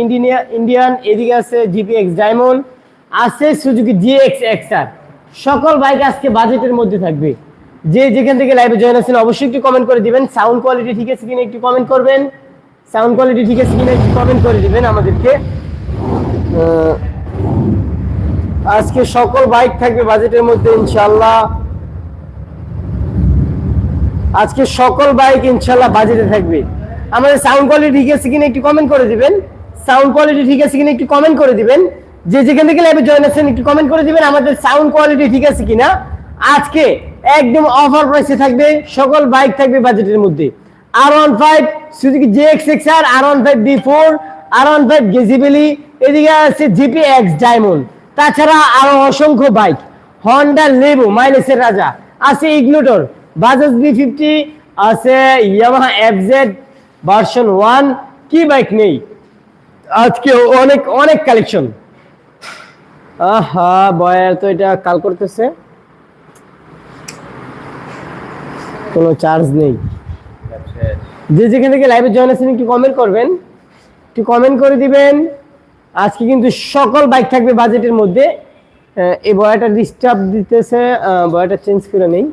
India Indian, এদিকে আছে GPX diamond, আছে সুজুকি জিএক্স এক্সআর। সকল বাইক আজকে বাজেটের মধ্যে থাকবে। যে যেখান থেকে লাইভে জয়েন আছেন, অবশ্যই একটু কমেন্ট করে দিবেন। সাউন্ড কোয়ালিটি ঠিক আছে কিনা একটু কমেন্ট করবেন। সাউন্ড কোয়ালিটি ঠিক আছে কিনা একটু কমেন্ট করে দিবেন আমাদেরকে। আজকে সকল বাইক থাকবে বাজেটের মধ্যে ইনশাল্লাহ আজকে সকল বাইক ইনশাল্লাহ বাজেটে থাকবে। আমাদের সাউন্ড কোয়ালিটি ঠিক আছে কিনা একটু কমেন্ট করে দিবেন। সাউন্ড কোয়ালিটি ঠিক আছে কিনা একটু কমেন্ট করে দিবেন। যে যেখান থেকে লাইভে জয়েন আছেন, একটু কমেন্ট করে দিবেন আমাদের সাউন্ড কোয়ালিটি ঠিক আছে কিনা। আজকে একদম অফার প্রাইসে থাকবে, সকল বাইক থাকবে বাজেটের মধ্যে। R one five Suzuki G X X R R one five V four R one five গেজিবিলি এদিকে আছে জিপি এক্স ডায়মন্ড তাছাড়া আরও অসংখ্য বাইক হন্ডা লেবু মাইলেসের রাজা। আছে ইগনোটর বাজাজ বি ফিফটি আছে ইয়ামাহা এফজেড ভার্সন ওয়ান কি বাইক নেই? আজকে অনেক অনেক কালেকশন আহা বয়ার তো এটা কাল করতেছে। কোনো চার্জ নেই। যে যেখান থেকে লাইভে জয়েন আছেন, একটু কমেন্ট করবেন। একটু কমেন্ট করে দিবেন। আজকে কিন্তু সকল বাইক থাকবে বাজেটের মধ্যে। এই বয়াটা ডিস্টার্ব দিতেছে বয়াটা চেঞ্জ করে নেই।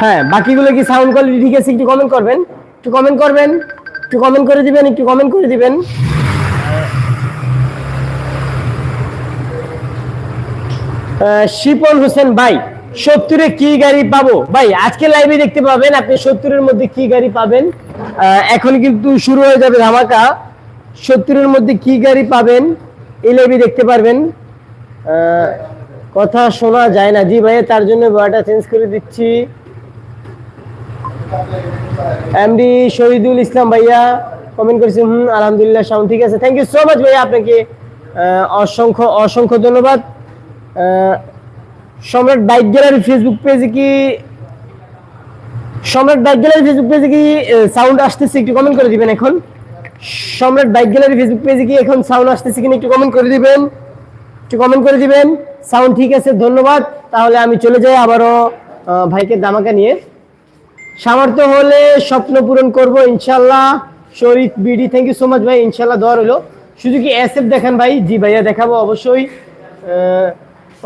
হ্যাঁ বাকিগুলো কি সাউন্ড কোয়ালিটি ঠিক আছে, একটু কমেন্ট করবেন। একটু কমেন্ট করবেন, একটু কমেন্ট করে দিবেন, একটু কমেন্ট করে দিবেন। শিপন হোসেন, ভাই, সত্তরে কি গাড়ি পাবো? ভাই, আজকে লাইভে দেখতে পাবেন আপনি সত্তরের মধ্যে কি গাড়ি পাবেন। এখন কিন্তু শুরু হয়ে যাবে ধামাকা। সত্তরের মধ্যে কি গাড়ি পাবেন, এই লাইভে দেখতে পারবেন। কথা শোনা যায় না। জি ভাই তার জন্য বয়াটা চেঞ্জ করে দিচ্ছি। এমডি শহীদুল ইসলাম ভাইয়া কমেন্ট করেছেন, হুম, আলহামদুলিল্লাহ সাউন্ড ঠিক আছে থ্যাংক ইউ সো মাচ ভাইয়া আপনাকে অসংখ্য অসংখ্য ধন্যবাদ। সম্রাট বাইক গ্যালারি ফেসবুক পেজে কি, সম্রাট বাইক গ্যালারি ফেসবুক পেজে কি সাউন্ড আসতেছে একটু কমেন্ট করে দিবেন এখন? সম্রাট বাইক গ্যালারি ফেসবুক পেজে কি এখন সাউন্ড আসতেছে কিনা একটু কমেন্ট করে দিবেন? একটু কমেন্ট করে দিবেন। সাউন্ড ঠিক আছে, ধন্যবাদ। তাহলে আমি চলে যাই আবারও ভাইকে দামাকা নিয়ে। সামর্থ্য হলে স্বপ্ন পূরণ করব, ইনশাল্লাহ। Sharif BD thank you so much ভাই, ইনশাল্লাহ দোয়া রইল। শুধু কি এস এফ দেখান ভাই? জি ভাইয়া দেখাবো অবশ্যই।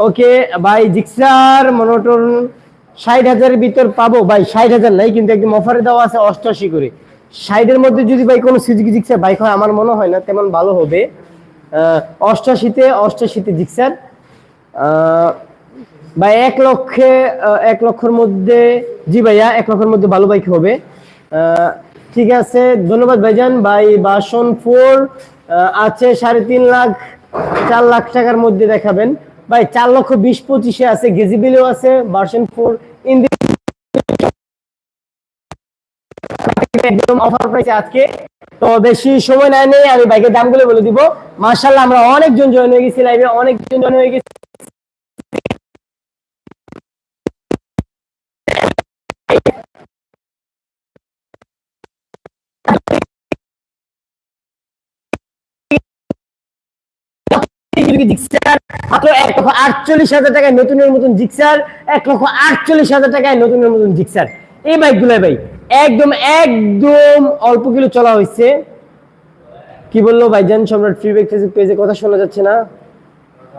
ওকে, ভাই জিক্সার, মনোটন, ষাট হাজারের ভিতর পাবো। ভাই, ষাট হাজার নাই, কিন্তু একদম অফারে দেওয়া আছে অষ্টআশি করে। ষাটের মধ্যে যদি ভাই কোনো সুজুকি জিক্সার? বাইক হয় আমার মনে হয় না, তেমন ভালো হবে। অষ্টআশিতে অষ্টআশিতে জিক্সার। বা এক লক্ষে এক লক্ষের মধ্যে, জি ভাইয়া, এক লক্ষের মধ্যে ভালো বাইক হবে। ঠিক আছে, ধন্যবাদ ভাইজান। ভাই বাসন ফোর আছে সাড়ে তিন লাখ, চার লাখ টাকার মধ্যে দেখাবেন। ভাই, চার লক্ষ বিশ পঁচিশে আছে, গেজিবিলেও আছে ভার্সন ফোর ইন্দি একদম অফার আজকে। তো বেশি সময় নাই, আমি বাইকের দামগুলো বলে দিব। মার্শাল্লাহ আমরা অনেকজন জয়েন হয়ে গেছি লাইভে অনেকজন জয়েন হয়ে গেছি।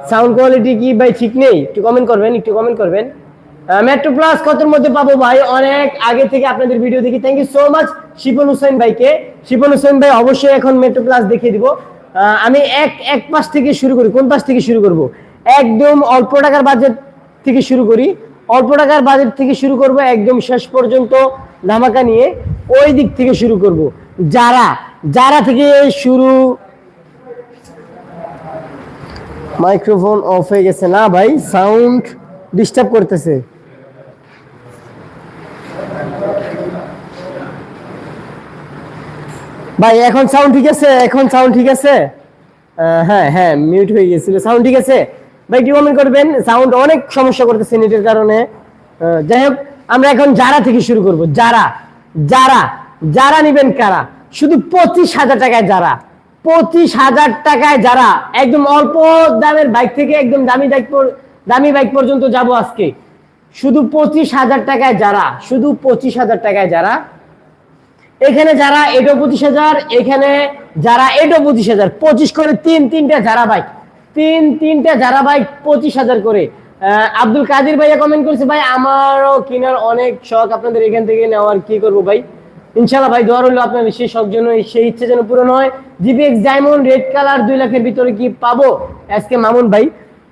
সাউন্ড কোয়ালিটি কি ভাই ঠিক নেই? একটু কমেন্ট করবেন, একটু কমেন্ট করবেন। মেট্রো প্লাস কতর মধ্যে পাবো ভাই? অনেক আগে থেকে আপনাদের ভিডিও দেখি। Thank you so much Shipon Hussain ভাইকে। শিপন হুসেন ভাই অবশ্যই এখন মেট্রো প্লাস দেখিয়ে দিব। আমি এক এক পাশ থেকে শুরু করি। কোন পাশ থেকে শুরু করব? একদম অল্প টাকার বাজেট থেকে শুরু করি। অল্প টাকার বাজেট থেকে শুরু করব একদম শেষ পর্যন্ত ধামাকা নিয়ে ওই দিক থেকে শুরু করব। যারা যারা থেকে শুরু মাইক্রোফোন অফ হয়ে গেছে। না ভাই সাউন্ড ডিস্টার্ব করতেছে। ভাই, এখন সাউন্ড ঠিক আছে? এখন সাউন্ড ঠিক আছে? হ্যাঁ হ্যাঁ মিউট হয়ে গেছিল। সাউন্ড ঠিক আছে? ভাই কি কমেন্ট করবেন? সাউন্ড অনেক সমস্যা করতেছে নেটের কারণে। যাই হোক, আমরা এখন যারা থেকে শুরু করব। যারা যারা যারা নিবেন কারা? শুধু পঁচিশ হাজার টাকায় যারা। পঁচিশ হাজার টাকায় যারা। একদম অল্প দামের বাইক থেকে একদম দামি বাইক দামি বাইক পর্যন্ত যাব আজকে। শুধু পঁচিশ হাজার টাকায় যারা। শুধু পঁচিশ হাজার টাকায় যারা এখানে যারা এটো পঁচিশ হাজার, এখানে যারা এটো পঁচিশ হাজার, পঁচিশ করে তিন, তিনটা যারা বাইক তিন, তিনটা যারা বাইক পঁচিশ হাজার করে। আব্দুল কাদির ভাইয়া কমেন্ট করছে, ভাই, আমারও কেনার অনেক শখ, আপনাদের এখান থেকে নেওয়ার কি করব ভাই? ইনশাল্লাহ ভাই, দোয়া রইল আপনার সেই শখ জন্য সেই ইচ্ছে যেন পূরণ হয়। জিপিএক্স ডায়মন্ড রেড কালার দুই লাখের ভিতরে কি পাবো? আজকে মামুন ভাই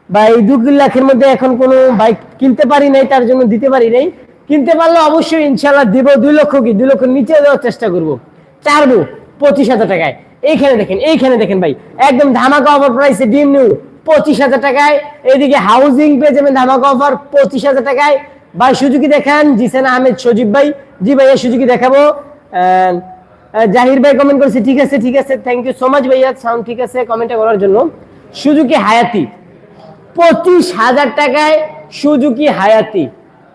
ভাই, দু লাখের মধ্যে এখন কোনো বাইক কিনতে পারি নাই, তার জন্য দিতে পারি নাই। কিনতে পারলে অবশ্যই ইনশাল্লাহ দিব দুই লক্ষ কি? দুই লক্ষ নিচে দেওয়ার চেষ্টা করব। চারবো, পঁচিশ হাজার টাকায়। এইখানে দেখেন এইখানে দেখেন ভাই, একদম ধামাকা অফার প্রাইসে ডিম নিউ, পঁচিশ হাজার টাকায়। এদিকে হাউজিং পেয়ে যাবেন ধামাকা অফার পঁচিশ হাজার টাকায়। ভাই, সুজুকি দেখান, জিসান আহমেদ, সজীব ভাই। জি ভাইয়া, সুজুকি দেখাবো। জাহির ভাই কমেন্ট করেছে, ঠিক আছে ঠিক আছে থ্যাংক ইউ সো মাচ ভাইয়া সাউন্ড ঠিক আছে কমেন্টটা করার জন্য। সুজুকি হায়াতি, পঁচিশ হাজার টাকায় সুজুকি হায়াতি।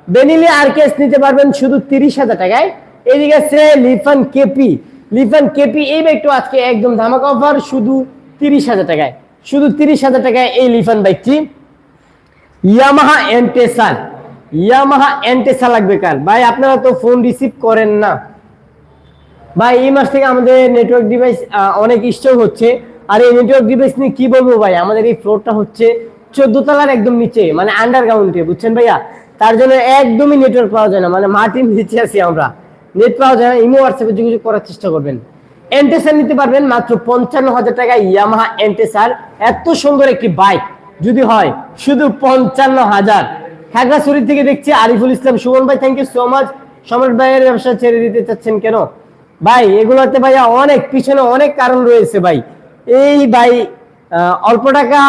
বেনিলি আর কেস নিতে পারবেন শুধু তিরিশ হাজার টাকায়। এদিকে আছে লিফান কেপি। লিফান কেপি, এই বাইকটা আজকে একদম ধামাকা অফার শুধু তিরিশ হাজার টাকায়। শুধু তিরিশ হাজার টাকায় এই লিফান বাইকটি ইয়ামাহা এন্টেসার ইয়ামাহা এন্টেসা লাগবে কার? ভাই, আপনারা তো ফোন রিসিভ করেন না। ভাই, এই মাস থেকে আমাদের নেটওয়ার্ক ডিভাইস অনেক স্ট্রং হচ্ছে। আর এই নেটওয়ার্ক ডিভাইস নিয়ে কি বলব ভাই? আমাদের এই ফ্লোরটা হচ্ছে চোদ্দ তলার একদম নিচে মানে আন্ডারগ্রাউন্ডে বুঝছেন ভাইয়া? তার জন্য একদমই নেটওয়ার্ক পাওয়া যায় না। মানে মাটির নিচে আছি আমরা। নেট পাওয়া যায় না, ইমো হোয়াটসঅ্যাপে যোগাযোগ করার চেষ্টা করবেন। এন্টেসার নিতে পারবেন মাত্র পঞ্চান্ন হাজার টাকায় ইয়ামাহা এন্টেসার এত সুন্দর একটি বাইক যদি হয়, শুধু পঞ্চান্ন হাজার। খাগড়াছড়ি থেকে দেখছি আরিফুল ইসলাম। সুমন ভাই থ্যাংক ইউ সো মাচ সম্রাট ভাইয়ের ব্যবসা ছেড়ে দিতে চাচ্ছেন কেন? ভাই, এগুলোতে ভাইয়া অনেক, পিছনে অনেক কারণ রয়েছে ভাই। এই ভাই অল্প টাকা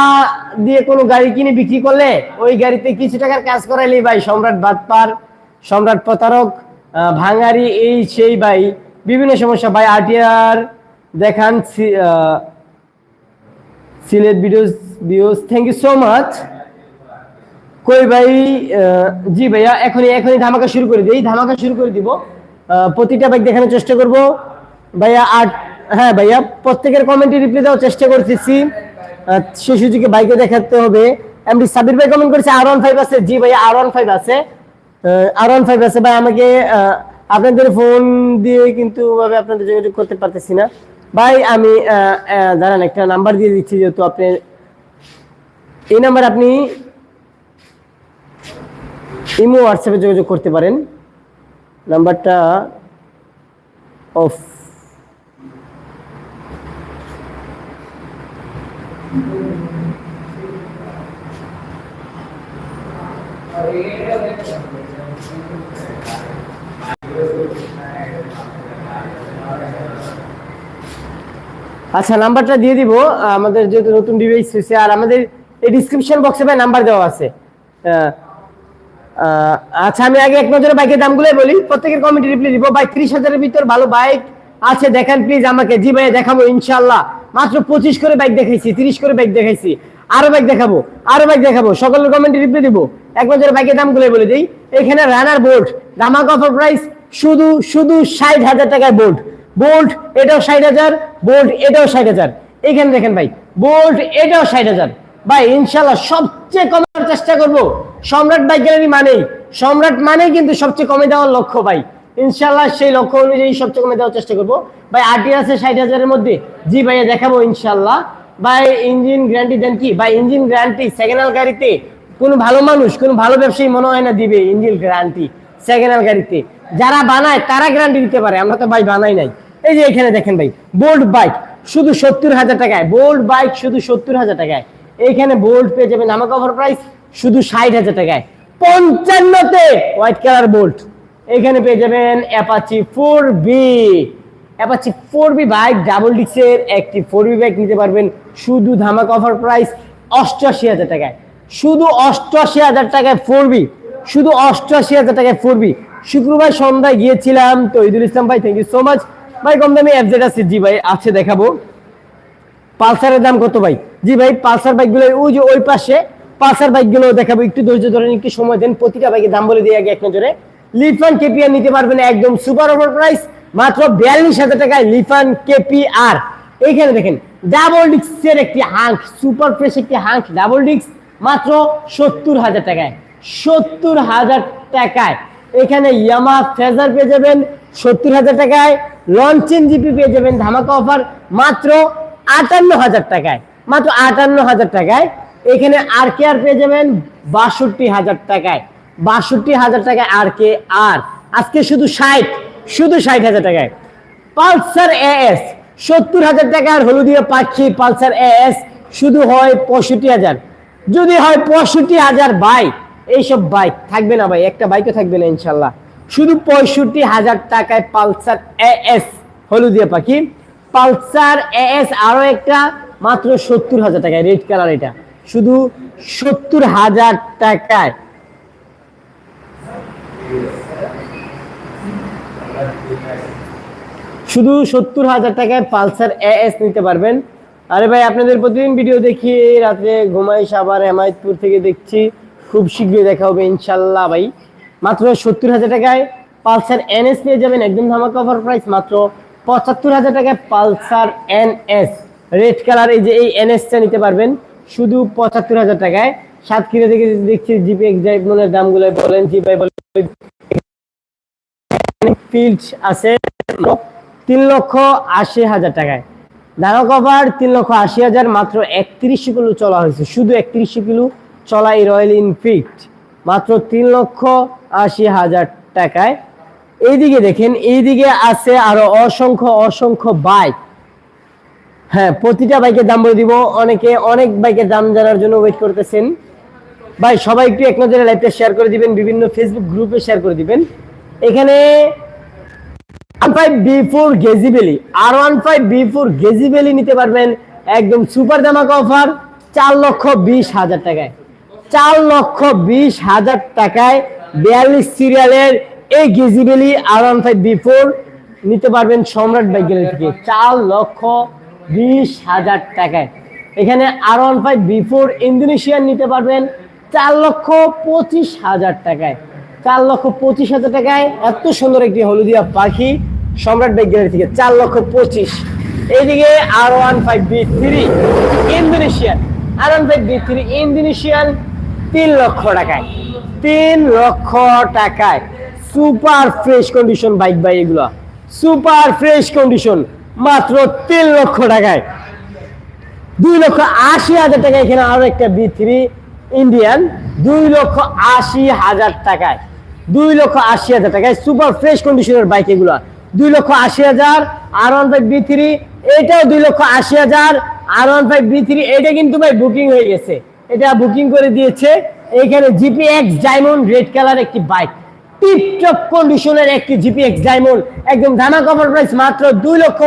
দিয়ে কোনো গাড়ি কিনে বিক্রি করলে ওই গাড়িতে কিছু টাকার কাজ করাইলেই ভাই সম্রাট বাদপার সম্রাট প্রতারক ভাঙারি, এই সেই ভাই, বিভিন্ন সমস্যা। ভাই, আরটিআর দেখান Sylhet videos, views thank you so much কই ভাই জি ভাইয়া, এখনই এখনই ধামাকা শুরু করে দিই, ধামাকা শুরু করে দিব। প্রতিটা বাইক দেখানোর চেষ্টা করব। ভাইয়া আট হ্যাঁ ভাইয়া, প্রত্যেকের কমেন্টে রিপ্লাই দেওয়ার চেষ্টা করতেছি। সেই সুযোগে বাইকে দেখাতে হবে। এমডি সাবির ভাই কমেন্ট করেছে আর ওয়ান ফাইভ আছে। জি ভাইয়া আর ওয়ান ফাইভ আছে। আর ওয়ান ফাইভ আছে ভাই, আমাকে আপনাদের ফোন দিয়ে কিন্তু ভাবে আপনাদের যোগাযোগ করতে পারতেছি না। ভাই, আমি দাঁড়ান, একটা নাম্বার দিয়ে দিচ্ছি যেহেতু আপনি এই নাম্বার আপনি ইমো হোয়াটসঅ্যাপে যোগাযোগ করতে পারেন। নাম্বারটা অফ আচ্ছা নাম্বারটা দিয়ে দিব। আমাদের যেহেতু নতুন ডিভাইস হয়েছে আর আমাদের এই ডিসক্রিপশন বক্সে ভাই নাম্বার দেওয়া আছে। আচ্ছা আমি আগে এক নজরে বাইকের দামগুলো বলি। প্রত্যেকের কমেন্টে রিপ্লাই দিব। ভাই, ত্রিশ হাজারের ভিতর ভালো বাইক আছে, দেখান প্লিজ আমাকে। জি ভাই দেখাবো ইনশাল্লাহ মাত্র পঁচিশ করে বাইক দেখাইছি, তিরিশ করে বাইক দেখাইছি। আরও বাইক দেখাবো, আরও বাইক দেখাবো, সকলের কমেন্টে রিপ্লাই দিব। এক নজরে বাইকের দামগুলো বলে দিই, এখানে রানার বোর্ড দামাক অফার প্রাইস শুধু শুধু ষাট হাজার টাকায় বোর্ড বোল্ট এটাও ষাট হাজার বোল্ট এটাও ষাট হাজার। এখানে দেখেন ভাই বোল্ট এটাও ষাট হাজার। ভাই ইনশাল্লাহ সবচেয়ে কমার চেষ্টা করব। সম্রাট বাইক গ্যালারি মানেই, সম্রাট মানেই কিন্তু সবচেয়ে কমে দেওয়ার লক্ষ্য ভাই। ইনশাল্লাহ সেই লক্ষ্য অনুযায়ী সবচেয়ে কমে দেওয়ার চেষ্টা করব। ভাই আরটি আছে ষাট হাজারের মধ্যে। জি ভাইয়া, দেখাবো ইনশাল্লাহ ভাই, ইঞ্জিন গ্যারান্টি দেন কি? ভাই, ইঞ্জিন গ্যারান্টি সেকেন্ড হ্যান্ড গাড়িতে কোনো ভালো মানুষ, কোনো ভালো ব্যবসায়ী মনে হয় না দিবে ইঞ্জিন গ্যারান্টি সেকেন্ড হ্যান্ড গাড়িতে। যারা বানায়, তারা গ্যারান্টি দিতে পারে। আমরা তো ভাই বানাই নাই। এই যে এখানে দেখেন ভাই বোল্ড বাইক, শুধু সত্তর হাজার টাকায় বোল্ড বাইক শুধু সত্তর হাজার টাকায়। এইখানে বোল্ট পেয়ে যাবেন আমার কভার প্রাইস শুধু ষাট হাজার টাকায়। পঞ্চান্নতে হোয়াইট কালার বোল্ট। এখানে পেয়ে যাবেন Apache four V Apache four V bike double ডিক্সের একটি ফোর বি বাইক নিতে পারবেন। শুধু ধামাক অফার প্রাইস অষ্টআশি হাজার টাকায়। শুধু অষ্টআশি হাজার টাকায় ফোর বি শুধু অষ্টআশি হাজার টাকায় ফোর বি শুক্রবার সন্ধ্যায় গিয়েছিলাম তো ঈদুল ইসলাম ভাই থ্যাংক ইউ সো মাচ ভাই, কম দামে এফজেড আছে, জি ভাই, আছে, দেখাবো। পালসারের দাম কত ভাই? জি ভাই, পালসার বাইকগুলো, ওই যে ওই পাশে পালসার বাইকগুলো দেখাবো। একটু ধৈর্য ধরেন, একটু সময় দেন। প্রতিটা বাইকের দাম বলে দিয়ে আগে এক নজরে। লিফান কেপিআর নিতে পারবেন একদম সুপার ওভার প্রাইস, মাত্র বিয়াল্লিশ হাজার টাকায় লিফান কেপিআর। এইখানে দেখেন ডাবল ডিক্সের একটি হাঙ্ক সুপার ফ্রেশ একটি হাঙ্ক ডাবল ডিক্স মাত্র সত্তর হাজার টাকায়। সত্তর হাজার টাকায়। এখানে ইয়ামা ফেজার পেয়ে যাবেন, সত্তর হাজার টাকায়। লঞ্চেন জিপি পেয়ে যাবেন, ধামাকা অফার মাত্র আটান্ন হাজার টাকায়। মাত্র আটান্ন হাজার টাকায়। এখানে আর কে আর পেয়ে যাবেন, বাষট্টি হাজার টাকায়। বাষট্টি হাজার টাকায় আর কে আর। আজকে শুধু ষাট শুধু ষাট হাজার টাকায়। পালসার এ এস, সত্তর হাজার টাকার হলুদিয়া পাচ্ছি পালসার এ এস, শুধু হয় পঁয়ষট্টি হাজার। যদি হয় পঁয়ষট্টি হাজার বাইক এইসব বাইক থাকবে না ভাই, একটা বাইকও থাকবে না ইনশাল্লাহ। শুধু পঁয়ষট্টি হাজার টাকায় পালসার এ এস, হলুদিয়া পাখি। পালসার এ এস আরও একটা, মাত্র সত্তর হাজার টাকায় রেড কালার এটা। শুধু সত্তর হাজার টাকায়। শুধু সত্তর হাজার টাকায় পালসার এস নিতে পারবেন। আরে ভাই, আপনাদের প্রতিদিন ভিডিও দেখি, রাতে ঘুমাই সাবার হেমায়তপুর থেকে দেখছি। খুব শীঘ্রই দেখা হবে ইনশাল্লাহ ভাই। মাত্র সত্তর হাজার টাকায় পালসার এনএস পেয়ে যাবেন, একদম ধামাকা অফার প্রাইস মাত্র পঁচাত্তর হাজার টাকায় পালসার এনএস রেড কালার এই যে এই এনএসটা নিতে পারবেন। শুধু পঁচাত্তর হাজার টাকায়। সাতক্ষীরা থেকে দেখছি জিপি এক্সাইটমেন্টের দামগুলো বলেন জি ভাই বলেন ফিল্ড আছে তিন লক্ষ আশি হাজার টাকায়। তিন লক্ষ আশি হাজার, মাত্র কিলো চলা হয়েছে। শুধু কিলো রয়্যাল ইনফিল্ড মাত্র তিন লক্ষ আশি হাজার টাকায়। এইদিকে দেখেন, এইদিকে আছে আরও অসংখ্য অসংখ্য বাইক হ্যাঁ প্রতিটা বাইকের দাম বলে দিব। অনেকে অনেক বাইকের দাম জানার জন্য ওয়েট করতেছেন। ভাই, সবাই একটু এক নজরে লাইভটা শেয়ার করে দিবেন, বিভিন্ন ফেসবুক গ্রুপে শেয়ার করে দিবেন। এখানে five B four গেজিবেলি R one five V four গেজিবেলি নিতে পারবেন। একদম সুপার দামাকা অফার চার লক্ষ বিশ হাজার টাকায়। চার লক্ষ বিশ হাজার টাকায় বিয়াল্লিশ সিরিয়ালের এই গেজিবেলি R one five V four নিতে পারবেন সম্রাট বাইক গ্যালারি থেকে। চার লক্ষ বিশ হাজার টাকায়। এখানে R one five V four Indonesian নিতে পারবেন। চার লক্ষ পঁচিশ হাজার টাকায়। চার লক্ষ পঁচিশ হাজার টাকায় এত সুন্দর একটি হলুদিয়া পাখি সম্রাট গ্যালারি থেকে চার লক্ষ পঁচিশ। এইদিকে R one five V three Indonesian R one five V three Indonesian তিন লক্ষ টাকায়। তিন লক্ষ টাকায়। সুপার ফ্রেশ কন্ডিশন বাইক বাই এগুলো। সুপার ফ্রেশ কন্ডিশন মাত্র তিন লক্ষ টাকায়। দুই লক্ষ আশি হাজার টাকা এখানে আরও একটা বি থ্রি ইন্ডিয়ান দুই লক্ষ আশি হাজার টাকায়। দুই লক্ষ আশি হাজার টাকায় সুপার ফ্রেশ কন্ডিশনের বাইক এগুলো। দুই লক্ষ আশি হাজার R one five V three এটাও দুই লক্ষ আশি হাজার R one five V three এটা কিন্তু ভাই বুকিং হয়ে গেছে। এটা বুকিং করে দিয়েছে। এখানে GP X diamond red colour একটি বাইক টিপটপ কন্ডিশনের একটি জিপি এক্স ডায়মন্ড একদম ধামা কভার প্রাইস মাত্র দুই লক্ষ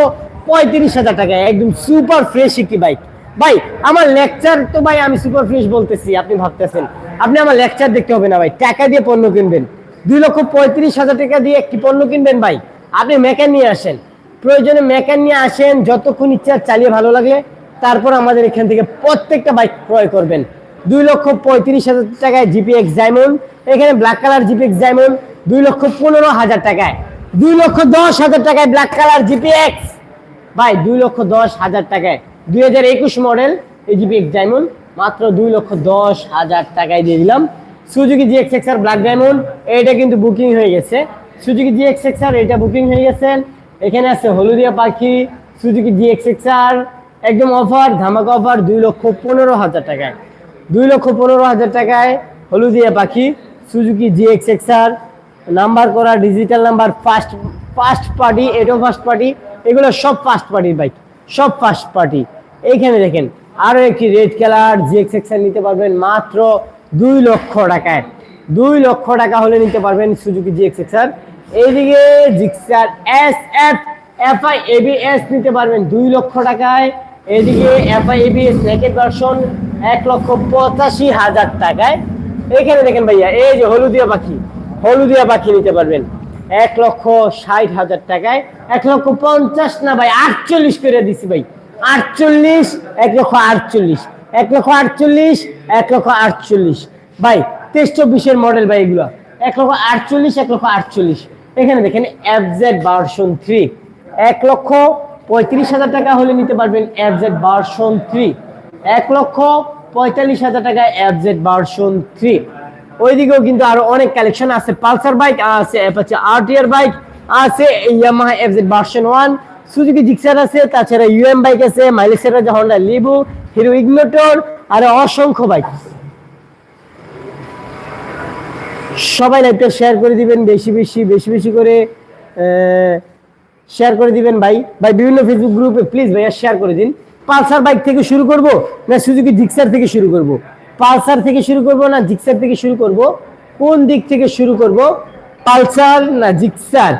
পঁয়ত্রিশ হাজার টাকায়। একদম সুপার ফ্রেশ একটি বাইক ভাই, আমার লেকচার তো ভাই আমি সুপার ফ্রেশ বলতেছি, আপনি ভাবতেছেন। আপনি আমার লেকচার দেখতে হবে না ভাই, টাকা দিয়ে পণ্য কিনবেন। দুই লক্ষ পঁয়ত্রিশ হাজার টাকা দিয়ে একটি পণ্য কিনবেন ভাই। আপনি মেকান নিয়ে আসেন। প্রয়োজনে মেকান নিয়ে আসেন, যতক্ষণ ইচ্ছা চালিয়ে ভালো লাগলে তারপর আমাদের এখান থেকে প্রত্যেকটা বাইক ক্রয় করবেন। দুই লক্ষ পঁয়ত্রিশ হাজার টাকায় জিপিএক্স ডায়মন্ড এখানে ব্ল্যাক কালার জিপিএক্স ডায়মন্ড দুই লক্ষ পনেরো হাজার টাকায়। দুই লক্ষ দশ হাজার টাকায় ব্ল্যাক কালার জিপিএক্স ভাই, দুই লক্ষ দশ হাজার টাকায়। দুই হাজার একুশ মডেল এজিপি এক্স ডায়মন্ড মাত্র দুই লক্ষ দশ হাজার টাকায় দিয়ে দিলাম। Suzuki G X R black diamond এটা কিন্তু বুকিং হয়ে গেছে। সুজুকি জি এক্স আর এটা বুকিং হয়ে গেছে। এখানে আছে হলুদিয়া পাখি সুজুকি জি এক্স আর, একদম অফার ধামাকা অফার দুই লক্ষ পনেরো হাজার টাকায়। দুই লক্ষ পনেরো হাজার টাকায় হলুদিয়া পাখি Suzuki G X R number করা digital number first first party এটো ফার্স্ট পার্টি এগুলো সব ফার্স্ট পার্টির বাইক সব ফার্স্ট পার্টি এইখানে দেখেন আরও একটি রেড কালার জিএক্স এক্সেল নিতে পারবেন মাত্র দুই লক্ষ টাকায়। দুই লক্ষ টাকা হলে নিতে পারবেন সুজুকি জিএক্স এক্সেল এইদিকে Gixxer S F FI ABS নিতে পারবেন দুই লক্ষ টাকায়। এদিকে এফআই এবিএস নেকেট ভার্সন এক লক্ষ পঁচাশি হাজার টাকায়। এখানে দেখেন ভাইয়া, এই যে হলুদিয়া পাখি হলুদিয়া পাখি নিতে পারবেন এক লক্ষ ষাট হাজার টাকায়। এক লক্ষ পঞ্চাশ না ভাই, আটচল্লিশ করে দিছি ভাই। আটচল্লিশ, এক লক্ষ আটচল্লিশ, এক লক্ষ আটচল্লিশ, এক লক্ষ আটচল্লিশ। ভাই, তেইশ চব্বিশের মডেল ভাই এগুলো। এক লক্ষ আটচল্লিশ, এক লক্ষ আটচল্লিশ। এখানে দেখেন এফজেড ভার্সন থ্রি এক লক্ষ পঁয়ত্রিশ হাজার টাকা হলে নিতে পারবেন এফজেড ভার্সন থ্রি এক লক্ষ পঁয়তাল্লিশ হাজার টাকায় এফজেড ভার্সন থ্রি ওইদিকেও কিন্তু আরও অনেক কালেকশন আছে। পালসার বাইক আছে অ্যাপাচি আরটিআর বাইক আছে Yamaha FZ version one Suzuki Gixxer আছে, তাছাড়া ইউএম বাইক আছে মাইলেজের আছে হন্ডা লিবু, হিরো ইগনোটর, আর অসংখ্য বাইক সবাই লাইভটা শেয়ার করে দিবেন, বেশি বেশি বেশি বেশি করে শেয়ার করে দিবেন ভাই। ভাই, বিভিন্ন ফেসবুক গ্রুপে প্লিজ ভাইয়া শেয়ার করে দিন। পালসার বাইক থেকে শুরু করব না সুজুকি জিক্সার থেকে শুরু করব? পালসার থেকে শুরু করব না জিক্সার থেকে শুরু করব? কোন দিক থেকে শুরু করব? পালসার না জিক্সার?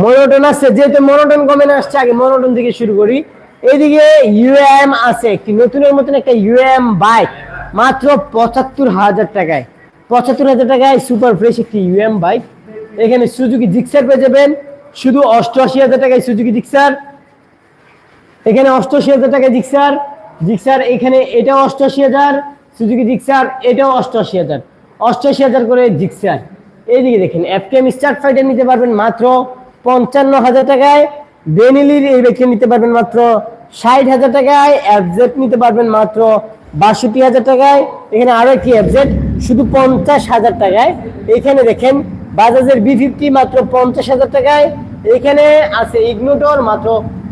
মনোটন আছে, যেহেতু মনোটন কমে না, আসছে আগে মনোটন থেকে শুরু করি। এদিকে ইউএম আছে, একটি নতুনের মতন একটা ইউএম বাইক মাত্র পঁচাত্তর হাজার টাকায়। পঁচাত্তর হাজার টাকায় সুপার ফ্রেশ একটি ইউএম বাইক এখানে সুজুকি জিক্সার পেয়ে যাবেন, শুধু অষ্টআশি হাজার টাকায় সুজুকি জিক্সার এখানে অষ্টআশি হাজার টাকায় জিক্সার জিক্সার এখানে এটাও অষ্টআশি হাজার সুজুকি জিক্সার এটাও অষ্টআশি হাজার। অষ্টআশি হাজার করে জিক্সার এইদিকে দেখেন এফকেএম স্টার্ট ফাইটার নিতে পারবেন মাত্র পঞ্চান্ন হাজার টাকায় বেনিলির এই ব্যক্তি নিতে পারবেন মাত্র ষাট হাজার টাকায় অ্যাবজেট নিতে পারবেন মাত্র বাষট্টি হাজার টাকায়। এখানে আরও একটি অ্যাবজেট শুধু পঞ্চাশ হাজার টাকায়। এখানে দেখেন, বাজাজের বি ফিফটি মাত্র পঞ্চাশ হাজার টাকায়। এখানে আছে ইগনোটর মাত্র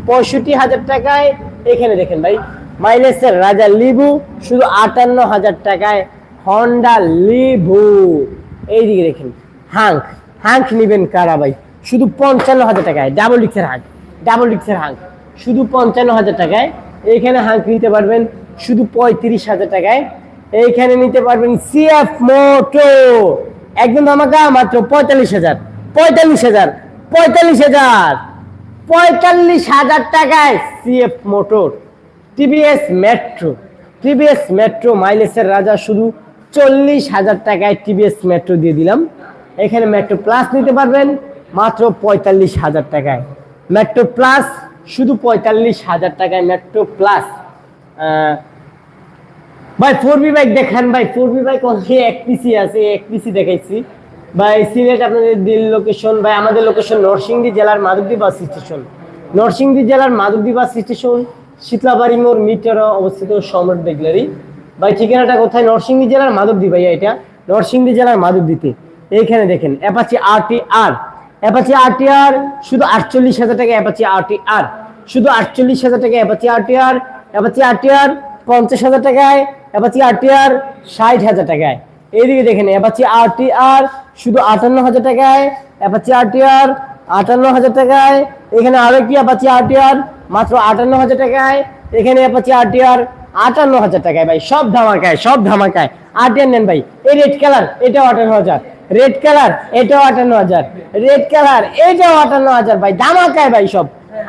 পঁয়ষট্টি হাজার টাকায়। এখানে দেখেন ভাই মাইলেসের রাজা লিবু, শুধু আটান্ন হাজার টাকায়। হন্ডা লিবু এইদিকে দেখেন, হাঙ্ক। হাঙ্ক নিবেন কারা ভাই? শুধু পঞ্চান্ন হাজার টাকায় ডাবল ডিক্সের হাঙ্ক ডাবল ডিক্সের হাঙ্ক শুধু পঞ্চান্ন হাজার টাকায়, এইখানে হাঙ্ক নিতে পারবেন, শুধু পঁয়ত্রিশ হাজার টাকায়, এইখানে নিতে পারবেন সিএফ মোটো একদম ধামাকা, মাত্র পঁয়তাল্লিশ হাজার পঁয়তাল্লিশ হাজার পঁয়তাল্লিশ হাজার পঁয়তাল্লিশ হাজার টাকায় CF motor TVS Metro TVS Metro মাইলেজের রাজা শুধু চল্লিশ হাজার টাকায় টিভিএস মেট্রো দিয়ে দিলাম। এখানে মেট্রো প্লাস নিতে পারবেন মাত্র পঁয়তাল্লিশ হাজার টাকায়। মেট্রো প্লাস শুধু পঁয়তাল্লিশ হাজার টাকায় মেট্রো প্লাস ভাই ফোর বি বাইক দেখান ভাই ফোর বি বাইক অনলি এক পিসি আছে, এক পিসি দেখাইছি। ভাই সিলেট আপনাদের দিল লোকেশন ভাই, আমাদের লোকেশন নরসিংদী জেলার মাধবদী বাস স্টেশন নরসিংদী জেলার মাধবদী বাস স্টেশন শীতলাবাড়ি মোড়, মিটার অবস্থিত সম্রাট বেগলারি। ভাই, ঠিকানাটা কোথায়? নরসিংদী জেলার মাধবদী ভাইয়া এটা। নরসিংদী জেলার মাধবদীতে। এইখানে দেখেন Apache R T R Apache R T আর শুধু আটচল্লিশ হাজার টাকা অ্যাপাচি আর টি আর শুধু আটচল্লিশ হাজার টাকা Apache R T R Apache R T আর পঞ্চাশ হাজার টাকায় অ্যাপাচি আর টি আর ষাট হাজার টাকায় এইদিকে দেখেন অ্যাপাচি আর টি আর শুধু আটান্ন হাজার টাকায় অ্যাপাচি আর টি আর আটান্ন হাজার টাকায় এখানে আরও একটি অ্যাপাচি আর টি আর মাত্র আটান্ন হাজার টাকায় এখানে অ্যাপাচি আর টি আর আটান্ন হাজার টাকায় ভাই সব ধামাকায় সব ধামাকায় আর টি আর নেন ভাই এই রেড কালার এটাও আটান্ন হাজার রেড কালার এটাও আটান্ন হাজার। রেড কালার এটাও আটান্ন হাজার। ভাই, ধামাকায় ভাই সব।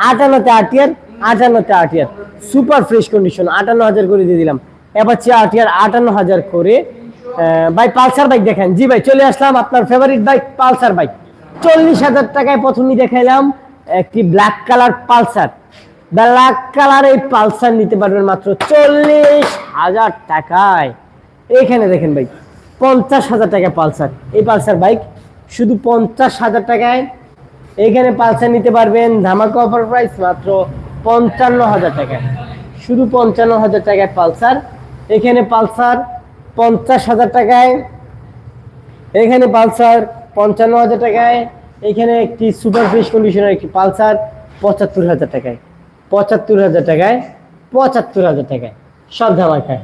আটান্নতে আটিয়ার আটান্নতে আটিয়ার সুপার ফ্রেশ কন্ডিশন আটান্ন হাজার করে দিয়ে দিলাম। অ্যাপাচি আটিয়ার আটান্ন হাজার করে। ভাই, পালসার বাইক দেখেন। জি ভাই, চলে আসলাম আপনার ফেভারিট বাইক পালসার বাইক চল্লিশ হাজার টাকায় প্রথমেই দেখাইলাম একটি black colour Pulsar. Black colour এই পালসার নিতে পারবেন মাত্র চল্লিশ হাজার টাকায়। এখানে দেখেন ভাই পঞ্চাশ হাজার টাকায় পালসার। এই পালসার বাইক শুধু পঞ্চাশ হাজার টাকায়। এখানে পালসার নিতে পারবেন ধামাকা অফার প্রাইস মাত্র পঞ্চান্ন হাজার টাকায়। শুধু পঞ্চান্ন হাজার টাকায় পালসার। এখানে পালসার পঞ্চাশ হাজার টাকায়। এখানে পালসার পঞ্চান্ন হাজার টাকায়। এখানে একটি সুপার ফ্রেশ কন্ডিশনের একটি পালসার পঁচাত্তর হাজার টাকায়। পঁচাত্তর হাজার টাকায়, পঁচাত্তর হাজার টাকায়। সব ধামাকায়।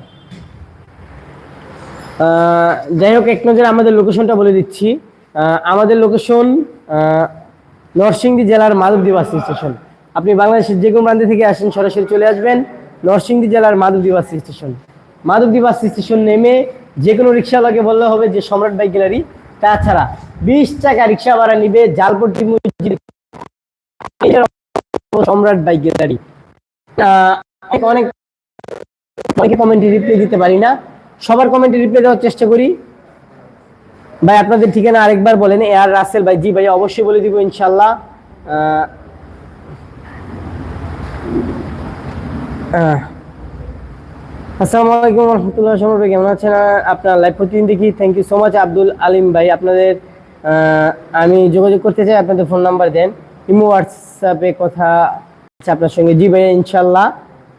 যাই হোক, এক নজরে আমাদের লোকেশনটা বলে দিচ্ছি। আমাদের লোকেশন নরসিংদী জেলার মাধবদী বাস স্টেশন। আপনি বাংলাদেশের যে কোনো প্রান্ত থেকে আসেন, সরাসরি চলে আসবেন। নরসিংদী জেলার Madhabdi bus station. Madhabdi bus station নেমে যে কোনো রিক্সাওয়ালাকে বললে হবে যে সম্রাট বাইক গ্যালারি। তাছাড়া বিশ টাকা রিক্সা ভাড়া নিবে জালপট্টি মসজিদ। সম্রাট বাইক গ্যালারি। অনেক অনেকে কমেন্টে রিপ্লাই দিতে পারি না। সবার কমেন্টে রিপ্লাই দেওয়ার চেষ্টা করি। ভাই, আপনাদের ঠিকানা আরেকবার বলেন এ আর রাসেল ভাই, জি ভাই, অবশ্যই বলে দিব ইনশাল্লাহ। আসসালামু আলাইকুম রহমতুল্লাহ সমর ভাই, কেমন আছেন? আপনার লাইভ প্রতিদিন দেখি thank you so much Abdul Alim ভাই, আপনাদের আমি যোগাযোগ করতে চাই, আপনাদের ফোন নাম্বার দেন। ইমো হোয়াটসঅ্যাপে কথা আপনার সঙ্গে। জি ভাই, ইনশাল্লাহ।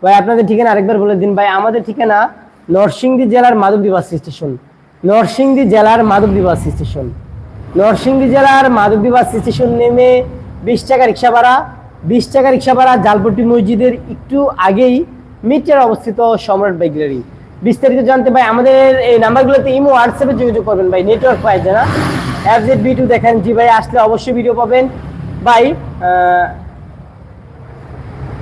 ভাই, আপনাদের ঠিকানা আরেকবার বলে দিন। ভাই, আমাদের ঠিকানা নরসিংদী জেলার মাধবদী বাস স্টেশন নরসিংদী জেলার মাধবদী বাস স্টেশন নরসিংদী জেলার মাধবদী বাস স্টেশন নেমে বিশ টাকা রিক্সা ভাড়া, বিশ টাকা রিক্সা ভাড়া জালপট্টি মসজিদের একটু আগেই মিটার অবস্থিত সম্রাট বাইক গ্যালারি। বিস্তারিত জানতে ভাই, আমাদের এই নাম্বারগুলোতে ইমো হোয়াটসঅ্যাপে যোগাযোগ করবেন ভাই নেটওয়ার্ক পাই না অ্যাপ জেড বি টু দেখেন জি ভাই, আসলে অবশ্যই ভিডিও পাবেন। ভাই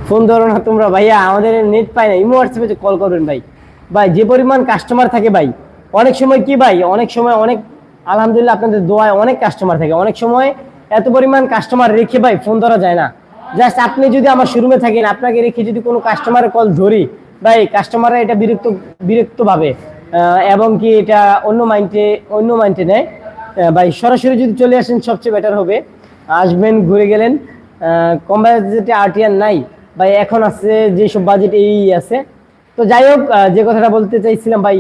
ফোন ধরো না তোমরা ভাইয়া, আমাদের নেট পাই না, ইমো হোয়াটসঅ্যাপে কল করবেন ভাই। ভাই, যে পরিমাণ কাস্টমার থাকে ভাই, অনেক সময় কি ভাই, অনেক সময় অনেক, আলহামদুলিল্লাহ আপনাদের দোয়ায় অনেক কাস্টমার থাকে। অনেক সময় এত পরিমাণ কাস্টমার রেখে ভাই ফোন ধরা যায় না। জাস্ট আপনি যদি আমার শোরুমে থাকেন, আপনাকে রেখে যদি কোনো কাস্টমারের কল ধরি, ভাই কাস্টমাররা এটা বিরক্ত বিরক্ত ভাবে এবং কি এটা অন্য মাইন্ডে অন্য মাইন্ডে নেয়। ভাই, সরাসরি যদি চলে আসেন, সবচেয়ে বেটার হবে। আসবেন, ঘুরে গেলেন। কম বাজেটে আরটিআর নাই। ভাই, এখন আছে যেসব বাজেট এই আছে তো যাই হোক যে কথাটা বলতে চাইছিলাম ভাই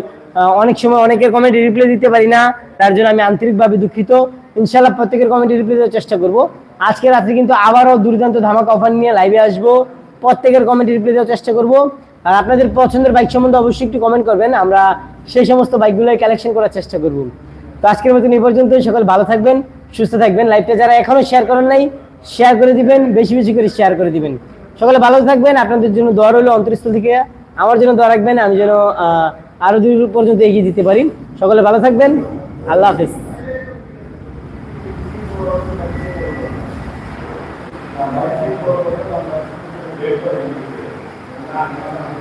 অনেক সময় অনেকের কমেন্টে রিপ্লাই দিতে পারি না, তার জন্য আমি আন্তরিকভাবে দুঃখিত। ইনশাল্লাহ প্রত্যেকের কমেন্টে রিপ্লাই দেওয়ার চেষ্টা করব। আজকে রাত্রে কিন্তু আবারও দুর্দান্ত ধামাকা অফার নিয়ে লাইভে আসব। প্রত্যেকের কমেন্টে রিপ্লাই দেওয়ার চেষ্টা করব। আর আপনাদের পছন্দের বাইক সম্বন্ধে অবশ্যই একটু কমেন্ট করবেন, আমরা সেই সমস্ত বাইকগুলোই কালেকশন করার চেষ্টা করব। তো আজকের মতন এই পর্যন্ত সকল ভালো থাকবেন, সুস্থ থাকবেন লাইভটা যারা এখনও শেয়ার করেন নাই শেয়ার করে দিবেন, বেশি বেশি করে শেয়ার করে দিবেন। সকলে ভালো থাকবেন, আপনাদের জন্য দোয়া রইল অন্তরস্থল থেকে। আমার জন্য দোয়া রাখবেন, আমি যেন আরও দূর পর্যন্ত এগিয়ে দিতে পারি। সকলে ভালো থাকবেন। আল্লাহ হাফিজ।